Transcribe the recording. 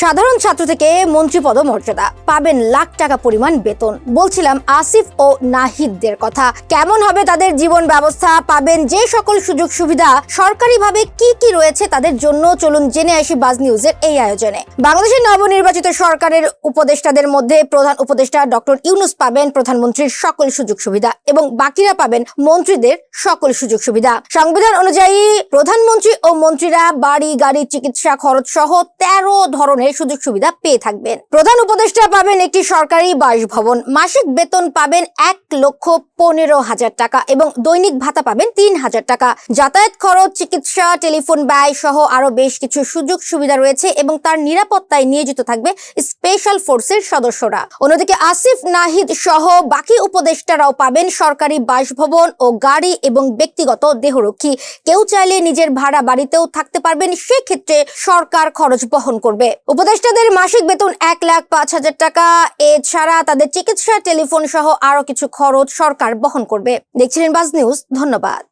সাধারণ ছাত্র থেকে মন্ত্রী পদ মর্যাদা। পাবেন লাখ টাকা পরিমাণ বেতন। বলছিলাম আসিফ ও নাহিদদের কথা। কেমন হবে তাদের জীবন ব্যবস্থা? পাবেন যে সকল সুযোগ সুবিধা। সরকারিভাবে কি কি রয়েছে তাদের জন্য? চলুন জেনে আসি বাজ নিউজের এই আয়োজনে। বাংলাদেশের নবনির্বাচিত সরকারের উপদেষ্টাদের মধ্যে প্রধান উপদেষ্টা ডক্টর ইউনুস পাবেন প্রধানমন্ত্রীর সকল সুযোগ সুবিধা এবং বাকিরা পাবেন মন্ত্রীদের সকল সুযোগ সুবিধা। সংবিধান অনুযায়ী প্রধানমন্ত্রী ও মন্ত্রীরা বাড়ি, গাড়ি, চিকিৎসা খরচ সহ তেরো ধরনের সুযোগ সুবিধা পেয়ে থাকবেন। প্রধান উপদেষ্টা পাবেন একটি সরকারি বাসভবন। মাসিক বেতন পাবেন এক লক্ষ পনেরো হাজার টাকা এবং দৈনিক ভাতা পাবেন তিন হাজার টাকা। যাতায়াত খরচ, চিকিৎসা, টেলিফোন ব্যয় সহ আরও বেশ কিছু সুযোগ সুবিধা রয়েছে এবং তার নিরাপত্তায় নিয়োজিত থাকবে স্পেশাল ফোর্সের সদস্যরা। অন্যদিকে আসিফ নাহিদ সহ বাকি উপদেষ্টারাও পাবেন সরকারি বাসভবন ও গাড়ি এবং ব্যক্তিগত দেহরক্ষী। কেউ চাইলে নিজের ভাড়া বাড়িতেও থাকতে পারবেন, সেক্ষেত্রে সরকার খরচ বহন করবে। উপদেষ্টাদের মাসিক বেতন এক লাখ পাঁচ হাজার টাকা। এছাড়া তাদের চিকিৎসা টেলিফোন সহ আরও কিছু খরচ সরকার বহন করবে। দেখছিলেন বাজ নিউজ, ধন্যবাদ।